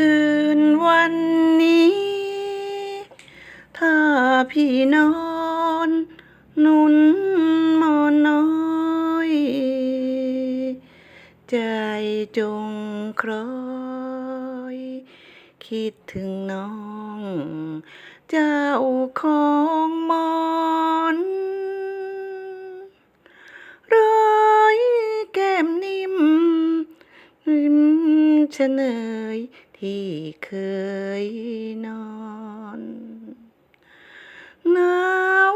คืนวันนี้ ถ้าพี่นอนนุนมอนน้อย ใจจงคล้อย คิดถึงน้อง เจ้าของมอนร้อยแก้มนิ่มริมชะเน ที่เคยนอนหนาว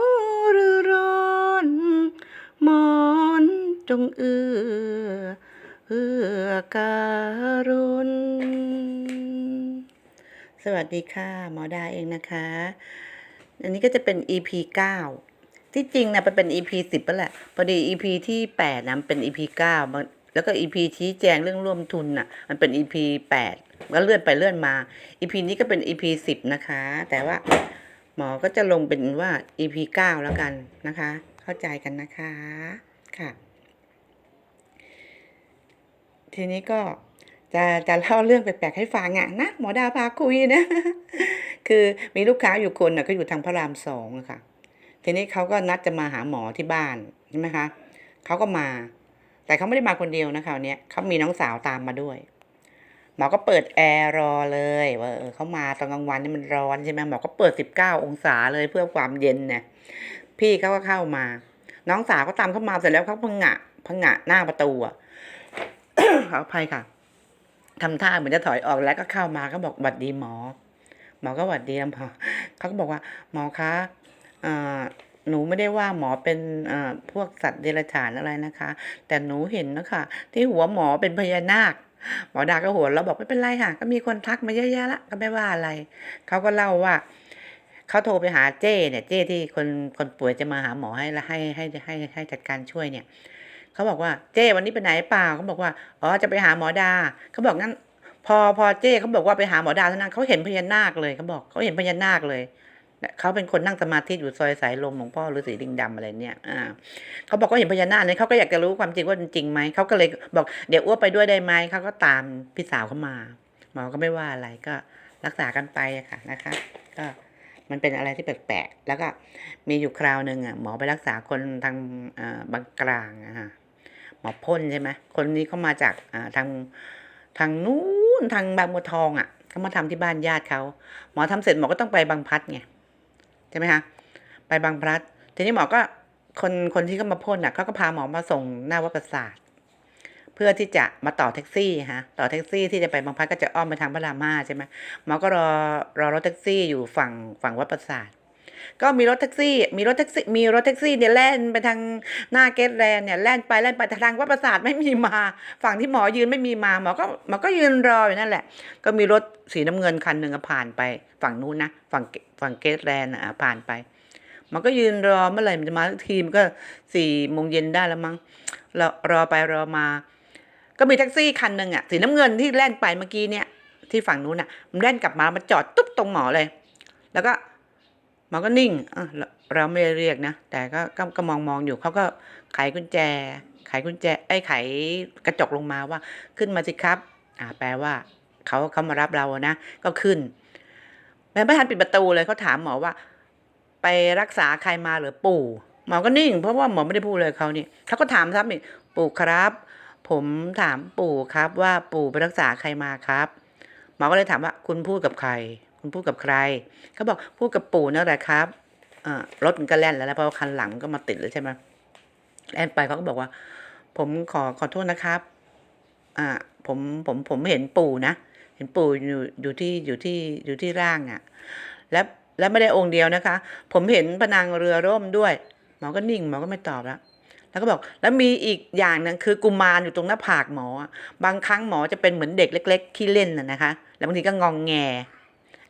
หรือร้อนหมอนจงเอื้อเอื้อการุณสวัสดีค่ะ หมอดาเองนะคะ อันนี้ก็จะเป็น EP 9 ที่จริงนะมันเป็น EP 10แล้วแหละพอดี EP ที่ 8นะมันเป็น EP 9แล้วก็ EP ชี้แจงเรื่องร่วมทุนน่ะ มันเป็น EP 8 ก็เลื่อนไปเลื่อนมา EP นี้ก็เป็น EP 10นะคะ แต่ว่าหมอก็จะลงเป็นว่า EP 9แล้วกันนะคะ เข้าใจกันนะคะค่ะ ทีนี้ก็จะจะเล่าเรื่องแปลกๆให้ฟังอะนะหมอดาพาคุยนะคือมีลูกค้าอยู่คนน่ะก็อยู่ทางพระรามสองะค่ะ ทีนี้เขาก็นัดจะมาหาหมอที่บ้านใช่ไหมคะเขาก็มา แต่เขาไม่ได้มาคนเดียวนะคะวันเนี้ยเขามีน้องสาวตามมาด้วย มอก็เปิดแอร์รอเลยว่าเออเขามาตอนกลางวันนี่มันร้อนใช่ไหมหมอก็เปิดสิบเก้าองศาเลยเพื่อความเย็นเนี่ยพี่เขาก็เข้ามา น้องสาวก็ตามเข้ามาเสร็จแล้วเขาพังงะพังงะหน้าประตูอะขออภัยค่ะทำท่าเหมือนจะถอยออกแล้วก็เข้ามาก็บอกหวัดดีหมอ หมอก็หวัดดีหมอเขาก็บอกว่า หมอคะอ่าหนูไม่ได้ว่าหมอเป็นอ่าพวกสัตว์เดรัจฉานอะไรนะคะ แต่หนูเห็นนะคะที่หัวหมอเป็นพญานาค หมอดาก็หัวเราบอกไม่เป็นไรค่ะ ก็มีคนทักมาเยอะแยะละก็ไม่ว่าอะไร เขาก็เล่าว่าเขาโทรไปหาเจ้เนี่ย เจ้ที่คนคนป่วยจะมาหาหมอให้และให้ให้ให้ให้จัดการช่วยเนี่ยเขาบอกว่าเจ้วันนี้ไปไหนเปล่าเขาบอกว่าอ๋อจะไปหาหมอดาเขาบอกงั้น พอพอเจ้เขาบอกว่าไปหาหมอดาเท่านั้นเขาเห็นพญานาคเลยเขาบอกเขาเห็นพญานาคเลย เขาเป็นคนนั่งสมาธิอยู่ซอยสายลมหลวงพ่อฤาษีลิงดำอะไรเนี่ยอ่าเขาบอกเขาเห็นพญานาคเนี่ยเขาก็อยากจะรู้ความจริงว่ามันจริงไหมเขาก็เลยบอกเดี๋ยวอ้วไปด้วยได้ไหมเขาก็ตามพี่สาวเขามาหมอก็ไม่ว่าอะไรก็รักษากันไปอะค่ะนะคะ ก็มันเป็นอะไรที่แปลกๆ แล้วก็มีอยู่คราวหนึ่งอะหมอไปรักษาคนทางอ่าบางกลางอะค่ะหมอพ่นใช่ไหมคนนี้เขามาจากอ่าทางทางนู้นทางบางบัวทองอะเขามาทำที่บ้านญาติเขาหมอทำเสร็จหมอก็ต้องไปบางพัดไง ใช่ไหมคะไปบางพลัดทีนี้หมอก็คนคนที่เขามาพ่นอะเขาก็พาหมอมาส่งหน้าวัดประสาทเพื่อที่จะมาต่อแท็กซี่ฮะต่อแท็กซี่ที่จะไปบางพลัดก็จะอ้อมไปทางพระรามห้าใช่ไหมหมอก็รอรอรถแท็กซี่อยู่ฝั่งฝั่งวัดประสาท ก็มีรถแท็กซี่ มีรถแท็กซี่ มีรถแท็กซี่เนี่ยแล่นไปทางหน้าเกตแลนด์เนี่ยแล่นไปแล่นไปแต่ทางวัดประสาทไม่มีมา ฝั่งที่หมอยืนไม่มีมาหมอก็หมอก็ยืนรออยู่นั่นแหละ ก็มีรถสีน้ำเงินคันหนึ่งผ่านไป ฝั่งนู้นนะฝั่งฝั่งเกตแลนด์อะผ่านไปหมันก็ยืนรอเมื่อไหร่มันจะมาทีมันก็สี่โมงเย็นได้แล้วมั้งรอรอไปรอมา ก็มีแท็กซี่คันหนึ่งอะสีน้ำเงินที่แล่นไปเมื่อกี้เนี่ย ที่ฝั่งนู้นอะมันแล่นกลับมามาจอดตุ๊บตรงหมอเลย แล้วก็ มอก็นิ่งอะเราไม่ได้เรียกนะ แต่ก็ก็ก็มองมองอยู่เขาก็ไขกุญแจ ไขกุญแจไอ้ไขกระจกลงมาว่า ขึ้นมาสิครับ อ่า แปลว่าเขาเขามารับเรานะ ก็ขึ้นแม่ไม่ทันปิดประตูเลยเขาถามหมอว่า ไปรักษาใครมาหรือปู่หมอก็นิ่ง เพราะว่าหมอไม่ได้พูดเลยเขานี่เขาก็ถามซ้ำอีกปู่ครับ ผมถามปู่ครับว่าปู่ไปรักษาใครมาครับ หมอก็เลยถามว่าคุณพูดกับใคร คุณพูดกับใคร เขาบอกพูดกับปู่นั่นแหละครับอ่ารถมันก็แล่นแล้วนะเพราะว่าคันหลังมันก็มาติดเลยใช่ไหมแล่นไปเขาก็บอกว่า ผมขอขอโทษนะครับ อ่า ผมผมผมเห็นปู่นะเห็นปู่อยู่อยู่ที่อยู่ที่อยู่ที่ร่างอะ่ะ แล้วแล้วไม่ได้องค์เดียวนะคะ ผมเห็นพนังเรือร่มด้วยหมอก็นิ่งหมอก็ไม่ตอบแล้วแล้วก็บอกแล้วมีอีกอย่างหนึงคือกุมารอยู่ตรงหน้าผากหมอ บางครั้งหมอจะเป็นเหมือนเด็กเล็ก ๆ ขี้เล่นน่ะนะคะ แล้วบางทีก็งองแง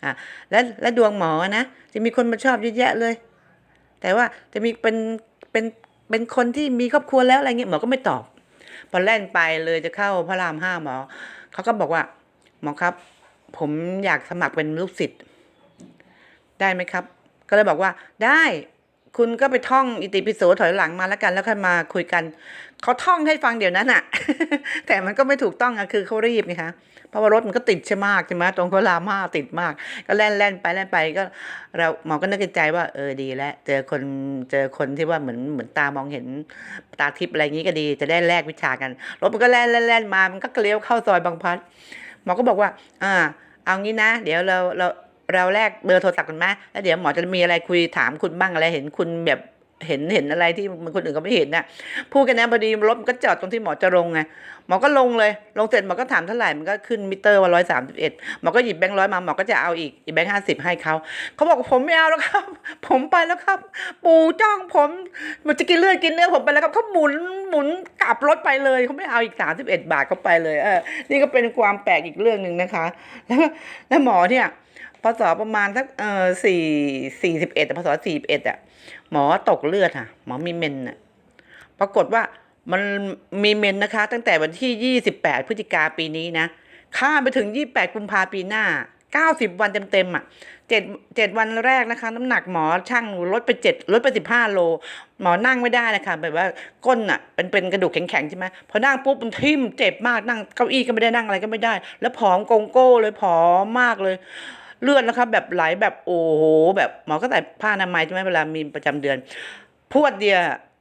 อะและและดวงหมอนะจะมีคนมาชอบเยอะแยะเลย แต่ว่าจะมีเป็นเป็นเป็นคนที่มีครอบครัวแล้วอะไรเงี้ยหมอก็ไม่ตอบ พอแล่นไปเลยจะเข้าพระรามห้าหมอเขาก็บอกว่า หมอครับ ผมอยากสมัครเป็นลูกศิษย์ได้ไหมครับ ก็เลยบอกว่าได้คุณก็ไปท่องอิติปิโสถอยหลังมาแล้วกันแล้วค่อยมาคุยกัน เขาท่องให้ฟังเดี๋ยวนั้นอะแต่มันก็ไม่ถูกต้องอะคือเขารีบไงคะ เพราะว่ารถมันก็ติดใช่มากใช่ไหมตรงพระรามห้าติดมาก ก็แล่นแล่นไปแล่นไปก็เราหมอก็นึกในใจว่าเออดีแล้วเจอคนเจอคนที่ว่าเหมือนเหมือนตามองเห็นตาทิพย์อะไรอย่างนี้ก็ดี จะได้แลกวิชากันรถมันก็แล่นแล่นแล่นมามันก็เลี้ยวเข้าซอยบางพัดหมอก็บอกว่าอ่าเอางี้นะ เดี๋ยวเราเราเราแลกเบอร์โทรศัพท์กันไหมแล้วเดี๋ยวหมอจะมีอะไรคุยถามคุณบ้างอะไรเห็นคุณแบบ เห็นเห็นอะไรที่มันคนอื่นก็ไม่เห็นน่ะพูดกันนะพอดีรถมันก็จอดตรงที่หมอจะลงไงหมอก็ลงเลยลงเสร็จหมอก็ถามเท่าไหร่มันก็ขึ้นมิเตอร์ว่าร้อยสามสิบเอ็ดหมอก็หยิบแบงค์ร้อยมาหมอก็จะเอาอีกอีกแบงค์ห้าสิบให้เขาเขาบอกผมไม่เอาแล้วครับ ผมไปแล้วครับ ปู่จ้องผมมันจะกินเลือดกินเนื้อผมไปแล้วครับเขาหมุนหมุนกลับรถไปเลยเขาไม่เอาอีกสามสิบเอ็ดบาทเขาไปเลยเออนี่ก็เป็นความแปลกอีกเรื่องหนึ่งนะคะ แล้วแล้วหมอเนี่ย พศประมาณสักเออสี่สี่สิบเอ็ดพศสี่สิบเอ็ดอะหมอตกเลือดค่ะ หมอมีเมนน่ะปรากฏว่ามันมีเมนนะคะ ตั้งแต่วันที่28พฤศจิกาปีนี้นะข้ามไปถึง28กุมภาปีหน้า90วันเต็มๆอะเจ็ดเจ็ดวันแรกนะคะ น้ำหนักหมอช่างลดไปเจ็ดลดไปสิบห้าโล หมอนั่งไม่ได้นะคะแบบว่าก้นอะเป็นเป็นกระดูกแข็งๆใช่ไหมพอนั่งปุ๊บมันทิ่มเจ็บมากนั่งเก้าอี้ก็ไม่ได้นั่งอะไรก็ไม่ได้ แล้วผอมโกงโก้เลยผอมมากเลย เลือดนะคะแบบไหลแบบโอ้โหแบบหมอก็ใส่ผ้าอนามัยใช่ไหมเวลามีประจำเดือน พวดเดียว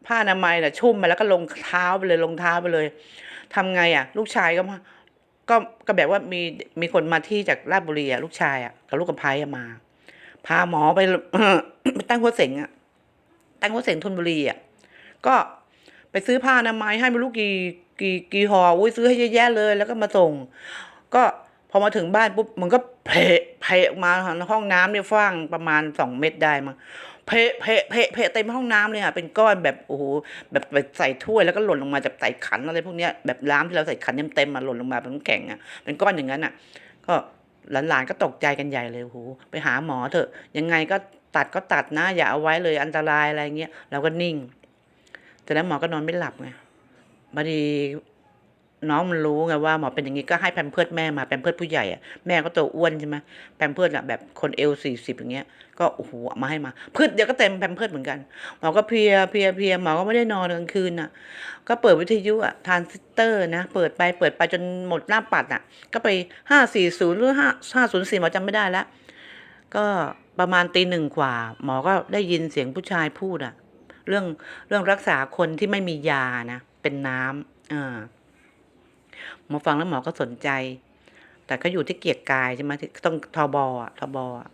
ผ้าอนามัยน่ะชุ่มไปแล้วก็ลงเท้าไปเลยลงเท้าไปเลยทำไงอะ ลูกชายก็มาก็ก็แบบว่ามีมีคนมาที่จากราชบุรีอะลูกชายอะกับลูกกับพายมา พาหมอไปไปตั้งหัวเสงอะตั้งหัวเสงธนบุรีอะก็ไปซื้อผ้าอนามัยให้ไม่รู้กี่กี่กี่ห่ออุ้ยซื้อให้เยอะแยะเลย แล้วก็มาส่ง ก็ พอมาถึงบ้านปุ๊บมันก็เพะเพะออกมาห้องน้ำเนี่ยฟ้างประมาณสองเมตรได้มั้งเพะเพะเพะเพะเต็มห้องน้ำเลยค่ะเป็นก้อนแบบโอ้โหแบบแบบใส่ถ้วยแล้วก็หล่นลงมาจากใส่ขันอะไรพวกเนี้ยแบบน้ำที่เราใส่ขันเต็มๆมาหล่นลงมาเป็นน้ำแข็งอะเป็นก้อนอย่างนั้นอะ ก็หลานๆก็ตกใจกันใหญ่เลยโอ้โหไปหาหมอเถอะ ยังไงก็ตัดก็ตัดนะ อย่าเอาไว้เลยอันตรายอะไรเงี้ยเราก็นิ่งแต่แล้วหมอก็นอนไม่หลับไงพอดี น้องมันรู้ไงว่าหมอเป็นอย่างนี้ก็ให้แพมเพิร์ดแม่มาแพมเพิร์ดผู้ใหญ่อะแม่ก็ตัวอ้วนใช่ไหมแพมเพิร์ดอะแบบคนเอลสี่สิบอย่างเงี้ยก็โอ้โหมาให้มาพืชเดียวก็เต็มแพมเพิร์ดเหมือนกันหมอก็เพลียเพลียเพลียหมอก็ไม่ได้นอนกลางคืนน่ะก็เปิดวิทยุอะทานซิสเตอร์นะเปิดไปเปิดไปจนหมดหน้าปัดอะก็ไปห้าสี่ศูนย์หรือห้าห้าศูนย์สี่หมอจำไม่ได้แล้วก็ประมาณตีหนึ่งกว่า หมอก็ได้ยินเสียงผู้ชายพูดอะเรื่องเรื่องรักษาคนที่ไม่มียานะเป็นน้ำอ่า หมอฟังแล้วหมอก็สนใจ แต่ก็อยู่ที่เกียรติกายใช่ไหมต้องทบอะทบอะ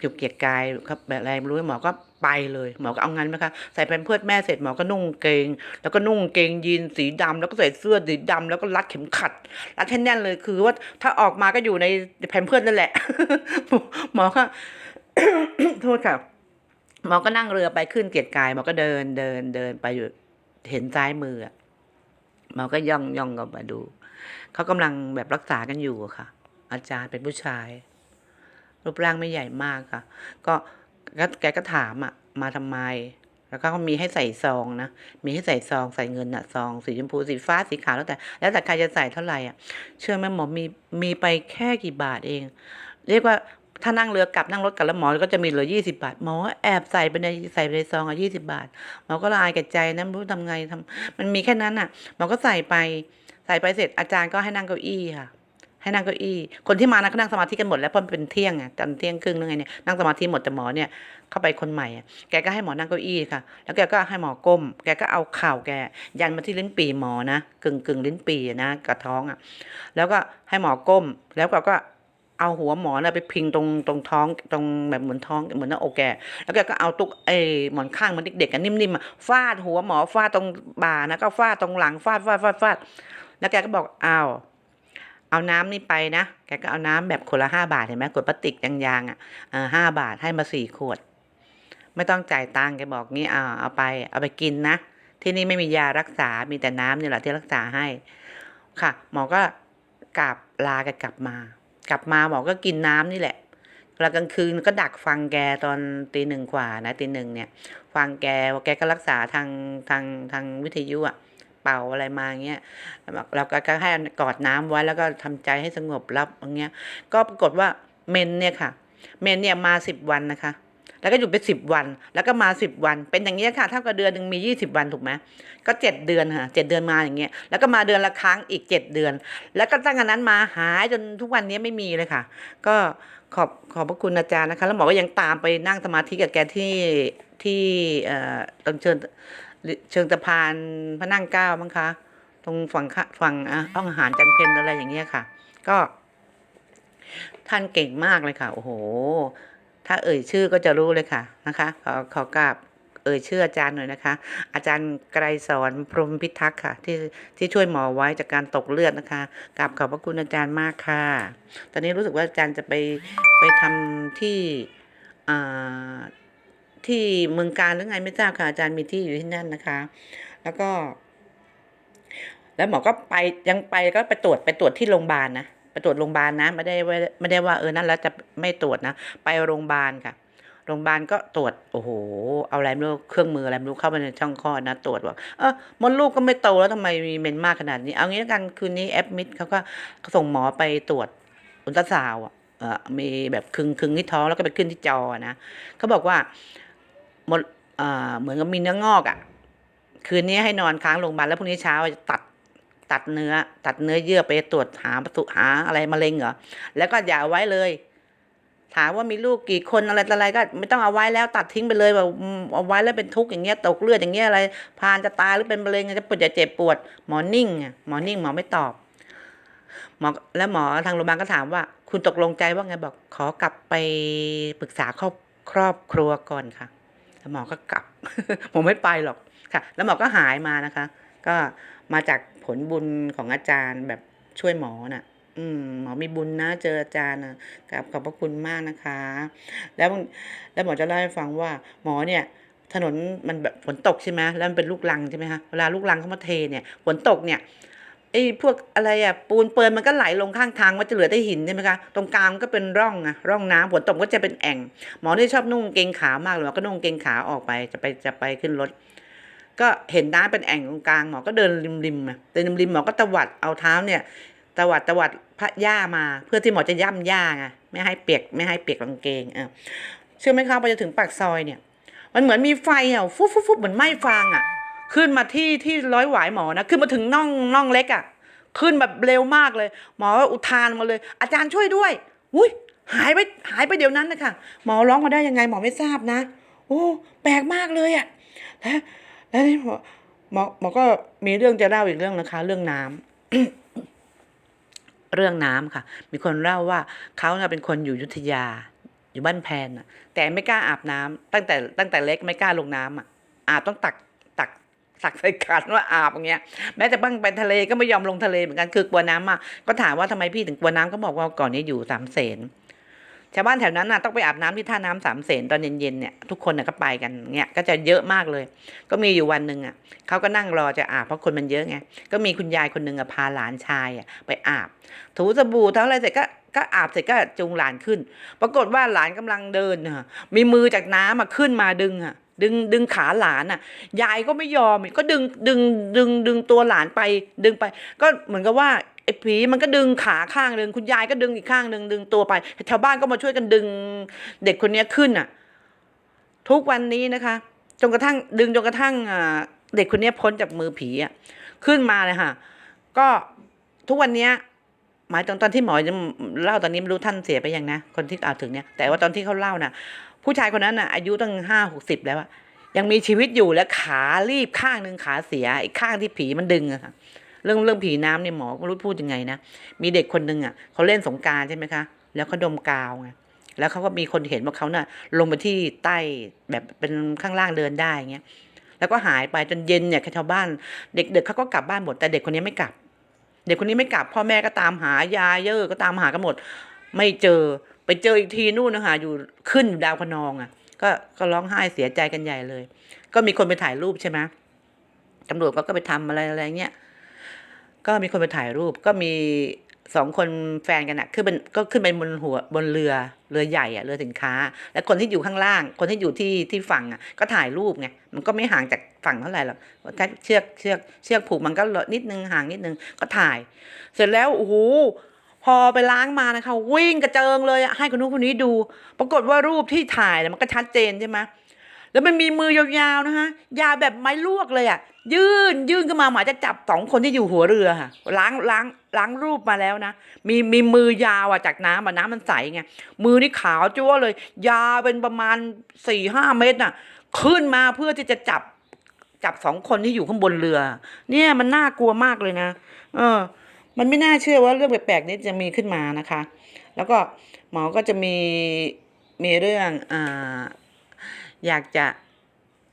อยู่เกียรติกายครับแบบอะไรไม่รู้หมอก็ไปเลยหมอก็เอางั้นไหมคะใส่แพมเพิร์ดแม่เสร็จหมอก็นุ่งเกง แล้วก็นุ่งเกงยีนสีดำแล้วก็ใส่เสื้อสีดำแล้วก็รัดเข็มขัดรัดให้แน่นเลยคือว่าถ้าออกมาก็อยู่ในแพมเพิร์ดนั่นแหละ หมอก็โทษค่ะหมอก็นั่งเรือไปขึ้นเกียรติกายหมอก็เดินเดินเดินไปอยู่เห็นซ้ายมือ อะหมอก็ย่องย่องกันมาดู เขากำลังแบบรักษากันอยู่ค่ะ อาจารย์เป็นผู้ชาย รูปร่างไม่ใหญ่มากค่ะ ก็แกก็ถามอะ มาทำไม แล้วก็มีให้ใส่ซองนะ มีให้ใส่ซองใส่เงินอะซองสีชมพูสีฟ้าสีขาวแล้วแต่ แล้วแต่ใครจะใส่เท่าไหร่อะ เชื่อไหมหมอมีมีไปแค่กี่บาทเอง เรียกว่า ถ้านั่งเรือกลับนั่งรถกลับแล้วหมอก็จะมีเหลือยี่สิบาทหมอแอบใส่ไปในใส่ไปในซองอะยี่สิบาทหมอก็ละอายแก่ใจนะไม่รู้ทำไงทำมันมีแค่นั้นอะหมอก็ใส่ไป ใส่ไปเสร็จอาจารย์ก็ให้นั่งเก้าอี้ค่ะ ให้นั่งเก้าอี้ คนที่มานะก็นั่งสมาธิกันหมดแล้วเพราะมันเป็นเที่ยงอะตอนเที่ยงครึ่งนึงไงเนี่ยนั่งสมาธิหมดแต่หมอเนี่ยเข้าไปคนใหม่อะแกก็ให้หมอนั่งเก้าอี้ค่ะ แล้วแกก็ให้หมอก้ม แกก็เอาเข่าแก ยันมาที่ลิ้นปีหมอนะกึ่งกึ่งลิ้นปีนะกระท้องอะ แล้วก็ให้หมอก้มแล้วก็ เอาหัวหมอนไปพิงตรงตรงท้องตรงแบบเหมือนท้องเหมือนหน้าอกแกแล้วแกก็เอาตุกไอ้หมอนข้างมันเด็กๆกันนิ่มๆฟาดหัวหมอฟาดตรงบ่านะก็ฟาดตรงหลังฟาดฟาดฟาดฟาดแล้วแกก็บอกเอาเอาน้ำนี่ไปนะแกก็เอาน้ำแบบคนละห้าบาทเห็นไหมขวดพลาสติกยางๆอะห้าบาทให้มาสี่ขวด ไม่ต้องจ่ายตังค์แกบอกงี้อ่าเอาไป เอาไปกินนะที่นี่ไม่มียารักษา มีแต่น้ำนี่แหละที่รักษาให้ ค่ะ หมอก็กลับลาแกกลับมา กลับมาหมอก็กินน้ำนี่แหละแล้วกลางคืนก็ดักฟังแกตอนตีหนึ่งกว่านะตีหนึ่งเนี่ย ฟังแกว่าแกก็รักษาทางทางทางวิทยุอะเป่าอะไรมาเงี้ยเราก็ก็ให้กอดน้ำไว้แล้วก็ทำใจให้สงบรับอย่างเงี้ย ก็ปรากฏว่าเมนเนี่ยค่ะ เมนเนี่ยมาสิบวันนะคะ แล้วก็หยุดไปสิบวัน แล้วก็มาสิบวัน เป็นอย่างเงี้ยค่ะเท่ากับเดือนหนึ่งมียี่สิบวันถูกไหมก็เจ็ดเดือนค่ะเจ็ดเดือนมาอย่างเงี้ยแล้วก็มาเดือนละครั้งอีกเจ็ดเดือน แล้วก็ตั้งแต่นั้นมาหายจนทุกวันนี้ไม่มีเลยค่ะ ก็ขอบขอบพระคุณอาจารย์นะคะแล้วหมอก็ยังตามไปนั่งสมาธิกับแกที่ที่เอ่อตรงเชิงเชิงสะพานพระนั่งเก้ามั้งคะตรงฝั่งฝั่งอะห้องอาหารจันเพนอะไรอย่างเงี้ยค่ะ ก็ท่านเก่งมากเลยค่ะ โอ้โห ถ้าเอ่ยชื่อก็จะรู้เลยค่ะนะคะขอขอกราบเอ่ยชื่ออาจารย์หน่อยนะคะ อาจารย์ไกรสอนพรมพิทักษ์ค่ะ ที่ที่ช่วยหมอไว้จากการตกเลือดนะคะกราบขอบพระคุณอาจารย์มากค่ะ ตอนนี้รู้สึกว่าอาจารย์จะไปไปทำที่ที่เมืองการหรือไงไม่ทราบค่ะอาจารย์มีที่อยู่ที่นั่นนะคะ แล้วก็ แล้วหมอก็ไปยังไปก็ไปตรวจไปตรวจที่โรงพยาบาลนะ ไปตรวจโรงพยาบาลนะไม่ได้ไม่ได้ว่าเออนั่นแล้วจะไม่ตรวจนะ ไปโรงพยาบาลค่ะโรงพยาบาลก็ตรวจโอ้โห เอาอะไรไม่รู้เครื่องมืออะไรไม่รู้เข้าไปในช่องคลอดนะตรวจว่าเออมดลูกก็ไม่โตแล้วทำไมมีเมนมากขนาดนี้ เอางี้แล้วกันคืนนี้แอดมิดเขาก็ส่งหมอไปตรวจอุลตราซาวอะเออมีแบบคึงคึงที่ท้องแล้วก็ไปขึ้นที่จอนะเขาบอกว่ามดอ่าเหมือนกับมีเนื้องอกอะ คืนนี้ให้นอนค้างโรงพยาบาลแล้วพรุ่งนี้เช้าจะตัด ตัดเนื้อ ตัดเนื้อเยื่อไปตรวจหาประตูหาอะไรมะเร็งเหรอ แล้วก็อย่าไว้เลย ถามว่ามีลูกกี่คนอะไรอะไรก็ ไม่ต้องเอาไว้แล้วตัดทิ้งไปเลยแบบเอาไว้แล้วเป็นทุกข์อย่างเงี้ยตกเลือดอย่างเงี้ยอะไรพานจะตายหรือเป็นมะเร็งจะปวดจะเจ็บปวดหมอนิ่งอะหมอนิ่งหมอไม่ตอบหมอแล้วหมอทางโรงพยาบาลก็ถามว่า คุณตกลงใจว่าไงบอกขอกลับไปปรึกษาครอบครอบครัวก่อนค่ะแล้วหมอก็กลับ ผมไม่ไปหรอกค่ะ แล้วหมอก็หายมานะคะ ก็มาจาก ผลบุญของอาจารย์แบบช่วยหมอน่ะ อืม หมอมีบุญนะ เจออาจารย์นะกับขอบพระคุณมากนะคะ แล้วแล้วหมอจะเล่าให้ฟังว่า หมอเนี่ย ถนนมันแบบฝนตกใช่ไหมแล้วมันเป็นลูกรังใช่ไหมคะเวลาลูกรังเขามาเทเนี่ยฝนตกเนี่ยไอ้พวกอะไรอะปูนเปิลมันก็ไหลลงข้างทางมันจะเหลือแต่หินใช่ไหมคะตรงกลางก็เป็นร่องอะร่องน้ำฝนตกก็จะเป็นแอ่ง หมอที่ชอบนุ่งเกงขามากเลยก็นุ่งกางเกงขาออกไปจะไปจะไปขึ้นรถ ก็เห็นน้ำเป็นแอ่งตรงกลางหมอก็เดินริมริมๆมาเดินริมริมๆหมอก็ตวัดเอาเท้าเนี่ยตวัดตวัดพระย่ามา เพื่อที่หมอจะย่ำย่าไงไม่ให้เปียกไม่ให้เปียกกางเกงเออเชื่อไหมครับพอจะถึงปากซอยเนี่ย มันเหมือนมีไฟอะฟุบฟุบฟุบเหมือนไหม้ฟางอะ ขึ้นมาที่ที่ร้อยหวายหมอนะขึ้นมาถึงน่องน่องเล็กอะ ขึ้นแบบเร็วมากเลย หมออุทานมาเลย อาจารย์ช่วยด้วยอุ้ยหายไปหายไปเดี๋ยวนั้นนะคะหมอร้องมาได้ยังไงหมอไม่ทราบนะ โอ้แปลกมากเลยอะ แล้วนี่หมอหมอหมอก็มีเรื่องจะเล่าอีกเรื่องนะคะ เรื่องน้ำเรื่องน้ำค่ะ มีคนเล่าว่าเขาน่ะเป็นคนอยู่ยุธยา อยู่บ้านแพนน่ะแต่ไม่กล้าอาบน้ำตั้งแต่ตั้งแต่เล็กไม่กล้าลงน้ำอะ อาบต้องตักตักตักใส่ขันว่าอาบอย่างเงี้ยแม้แต่บ้างไปทะเลก็ไม่ยอมลงทะเลเหมือนกันคือกลัวน้ำมากก็ถามว่าทำไมพี่ถึงกลัวน้ำก็บอกว่าก่อนนี้อยู่สามเสน ชาวบ้านแถวนั้นน่ะต้องไปอาบน้ำที่ท่าน้ำสามเสนตอนเย็นๆเนี่ยทุกคนน่ะก็ไปกันเงี้ยก็จะเยอะมากเลย ก็มีอยู่วันหนึ่งอะเขาก็นั่งรอจะอาบเพราะคนมันเยอะไงก็มีคุณยายคนหนึ่งอะพาหลานชายอะไปอาบ ถูสบู่ทั้งอะไรเสร็จก็ก็อาบเสร็จก็จูงหลานขึ้น ปรากฏว่าหลานกำลังเดินน่ะมีมือจากน้ำมาขึ้นมาดึงอะดึงดึงขาหลานอะ ยายก็ไม่ยอมอีกก็ดึงดึงดึงดึงตัวหลานไปดึงไป ก็เหมือนกับว่า ไอ้ผีมันก็ดึงขาข้างหนึ่งคุณยายก็ดึงอีกข้างหนึ่งดึงตัวไปชาวบ้านก็มาช่วยกันดึงเด็กคนนี้ขึ้นอะ ทุกวันนี้นะคะจนกระทั่งดึงจนกระทั่งเด็กคนนี้พ้นจากมือผีอะขึ้นมาเลยค่ะ ก็ทุกวันนี้หมายถึงตอนที่หมอจะเล่าตอนนี้ไม่รู้ท่านเสียไปยังนะคนที่กล่าถึงเนี่ยแต่ว่าตอนที่เขาเล่าน่ะ ผู้ชายคนนั้นน่ะ อายุตั้งห้าหกสิบแล้วอะยังมีชีวิตอยู่และขารีบข้างหนึ่งขาเสียอีกข้างที่ผีมันดึงอะค่ะ เรื่องเรื่องผีน้ำเนี่ยหมอก็ไม่รู้พูดยังไงนะมีเด็กคนหนึ่งอะเขาเล่นสงการใช่ไหมคะ แล้วเขาดมกาวไงแล้วเขาก็มีคนเห็นว่าเขาน่ะ ลงไปที่ใต้แบบเป็นข้างล่างเดินได้เงี้ยแล้วก็หายไปจนเย็นเนี่ยชาวบ้าน เด็กๆเขาก็กลับบ้านหมดแต่เด็กคนนี้ไม่กลับ เด็กคนนี้ไม่กลับ พ่อแม่ก็ตามหายายเยอะก็ตามหากันหมด ไม่เจอไปเจออีกทีนู่นนะคะอยู่ขึ้นอยู่ดาวคะนองอะ ก็ก็ร้องไห้เสียใจกันใหญ่เลย ก็มีคนไปถ่ายรูปใช่ไหมตำรวจก็ก็ไปทำอะไรอะไรเงี้ย ก็มีคนไปถ่ายรูปก็มีสองคนแฟนกันอะขึ้นเป็นก็ขึ้นไปบนหัวบนเรือเรือใหญ่อะเรือสินค้า แล้วคนที่อยู่ข้างล่าง คนที่อยู่ที่ที่ฝั่งอะก็ถ่ายรูปไงมันก็ไม่ห่างจากฝั่งเท่าไหร่หรอกแค่เชือกเชือกเชือกผูกมันก็นิดนึงห่างนิดนึงก็ถ่าย เสร็จแล้วโอ้โหพอไปล้างมานะคะ วิ่งกระเจิงเลยอะให้คนนู้นคนนี้ดู ปรากฏว่ารูปที่ถ่ายเนี่ยมันก็ชัดเจนใช่ไหม แล้วมันมีมือยาวๆนะคะยาวแบบไม้ลวกเลยอะ ยื่นยื่นขึ้นมาหมายจะจับสองคนที่อยู่หัวเรือค่ะ ล้างล้างล้างรูปมาแล้วนะ มีมีมือยาวอะจากน้ำอะน้ำมันใสไง มือนี่ขาวจั่วเลย ยาวเป็นประมาณสี่ห้าเมตรน่ะ ขึ้นมาเพื่อที่จะจับจับสองคนที่อยู่ข้างบนเรือ เนี่ยมันน่ากลัวมากเลยนะ เออ มันไม่น่าเชื่อว่าเรื่องแปลกๆนี้จะมีขึ้นมานะคะ แล้วก็หมอก็จะมีมีเรื่องอ่า อยากจะ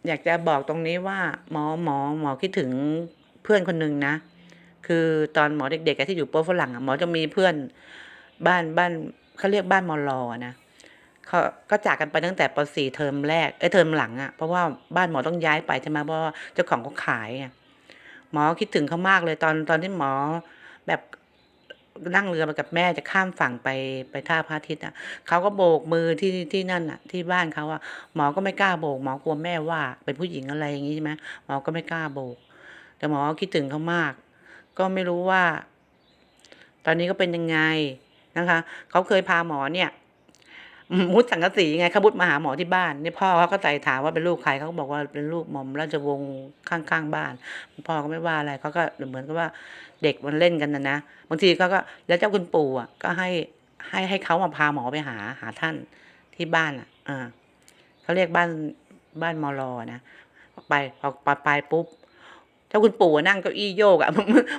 อยากจะบอกตรงนี้ว่าหมอหมอหมอคิดถึงเพื่อนคนหนึ่งนะ คือตอนหมอเด็กๆที่อยู่โป๊ฝรั่งอะหมอจะมีเพื่อนบ้านบ้านเขาเรียกบ้านมอลอนะเขาก็จากกันไปตั้งแต่ป .4 เทอมแรกเอ้ยเทอมหลังอะเพราะว่าบ้านหมอต้องย้ายไปใช่ไหมเพราะเจ้าของเขาขายไงหมอคิดถึงเขามากเลยตอนตอนที่หมอแบบ นั่งเรือมากับแม่จะข้ามฝั่งไปไปท่าพระอาทิตย์อะเขาก็โบกมือที่ที่นั่นอะ ที่บ้านเขาอะหมอก็ไม่กล้าโบก หมอกลัวแม่ว่าเป็นผู้หญิงอะไรอย่างงี้ใช่ไหมหมอก็ไม่กล้าโบก แต่หมอคิดถึงเขามาก ก็ไม่รู้ว่า ตอนนี้ก็เป็นยังไงนะคะ เขาเคยพาหมอเนี่ย มุดสังกสีไงเขามุดมาหาหมอที่บ้านนี่พ่อเขาก็ใส่ถามว่าเป็นลูกใครเขาก็บอกว่าเป็นลูกหม่อมราชวงศ์ข้างๆบ้าน พ่อก็ไม่ว่าอะไรเขาก็เหมือนกับว่าเด็กมันเล่นกันนะนะบางทีเขาก็แล้วเจ้าคุณปู่อะก็ให้ให้ให้เขามาพาหมอไปหาหาท่านที่บ้านอะอ่าเขาเรียกบ้านบ้านมอลอนะไปพอไปไปปุ๊บ เจ้าคุณปู่นั่งเก้าอี้โยกอะ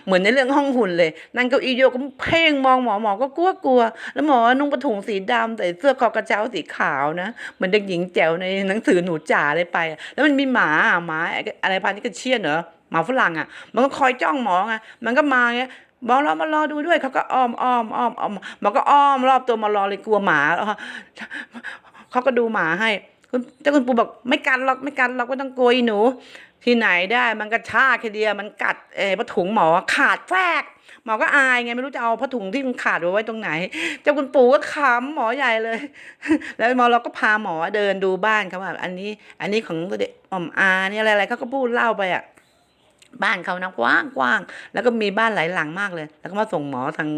เหมือนในเรื่องห้องหุ่นเลย นั่งเก้าอี้โยกก็เพ่งมองหมอหมอก็กลัวกลัว แล้วหมอนุ่งผ้าถุงสีดำใส่เสื้อคอกระเช้าสีขาวนะเหมือนเด็กหญิงแจ๋วในหนังสือหนูจ๋าเลยไป แล้วมันมีหมาหมาอะไรพันธุ์นี้ก็เชียนเหรอหมาฝรั่งอะมันก็คอยจ้องหมอไงมันก็มาเงี้ยมองเรามารอดูด้วยเขาก็อ้อมอ้อมอ้อมอ้อมมันก็อ้อมรอบตัวมารอเลยกลัวหมาเขาก็ดูหมาให้ คุณเจ้าคุณปู่บอกไม่กันหรอกไม่กันหรอกไม่ต้องกลัวหนู ที่ไหนได้มันกระชากแค่เดียวมันกัดเออผ้าถุงหมอขาดแฟกหมอก็อายไงไม่รู้จะเอาผ้าถุงที่มันขาดไว้ตรงไหน เจ้าคุณปู่ก็ขำหมอใหญ่เลย แล้วหมอเราก็พาหมอเดินดูบ้านเขาว่า อันนี้ อันนี้ของเด็กอ่อมอาเนี่ยอะไรอะไรเขาก็พูดเล่าไปอะ บ้านเขานะกว้างกว้างแล้วก็มีบ้านหลายหลังมากเลย แล้วก็มาส่งหมอทาง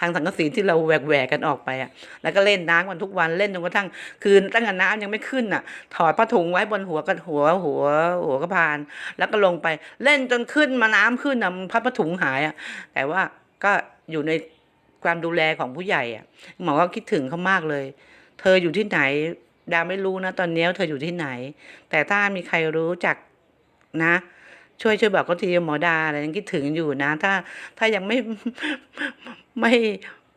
ทางสังกะสีที่เราแหวกแหวกกันออกไปอะแล้วก็เล่นน้ำกันทุกวันเล่นจนกระทั่งคืนตั้งแต่น้ำยังไม่ขึ้นอะ ถอดผ้าถุงไว้บนหัวกันหัวหัวหัวกระพาน แล้วก็ลงไปเล่นจนขึ้นมาน้ำขึ้นอะผ้าผ้าถุงหายอะแต่ว่าก็อยู่ในความดูแลของผู้ใหญ่อะหมอก็คิดถึงเขามากเลย เธออยู่ที่ไหนดาไม่รู้นะ ตอนนี้เธออยู่ที่ไหน แต่ถ้ามีใครรู้จักนะ ช่วยช่วยบอกเขาทีหมอดาอะไรยังคิดถึงอยู่นะ ถ้าถ้ายังไม่ไม่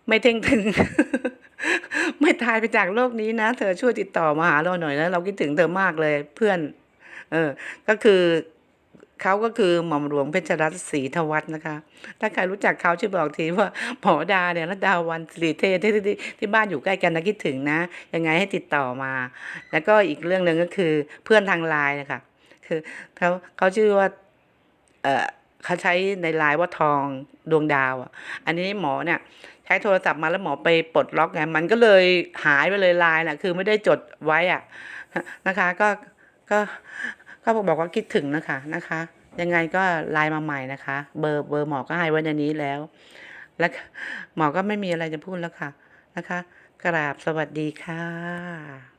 ไม่เท่งถึง ไม่ตายไปจากโลกนี้นะ เธอช่วยติดต่อมาหาเราหน่อยนะเราคิดถึงเธอมากเลยเพื่อน เออ ก็คือเขาก็คือหม่อมหลวงเพชรรัตน์ศรีทวัฒน์นะคะ ถ้าใครรู้จักเขาช่วยบอกทีว่าหมอดาเนี่ยรัตดาวันสิริเทศที่ที่ที่บ้านอยู่ใกล้กันนะคิดถึงนะ ยังไงให้ติดต่อมา แล้วก็อีกเรื่องหนึ่งก็คือเพื่อนทางไลน์นะคะ คือเขาเขาชื่อว่า เออเขาใช้ในไลน์ว่าทองดวงดาวอะ อันนี้หมอเนี่ยใช้โทรศัพท์มาแล้วหมอไปปลดล็อกไงมันก็เลยหายไปเลยไลน์น่ะ คือไม่ได้จดไว้อะนะคะ ก็ก็ก็บอกว่าคิดถึงนะคะนะคะ ยังไงก็ไลน์มาใหม่นะคะ เบอร์เบอร์หมอก็ให้ไว้ในนี้แล้ว แล้วหมอก็ไม่มีอะไรจะพูดแล้วค่ะนะคะ กราบสวัสดีค่ะ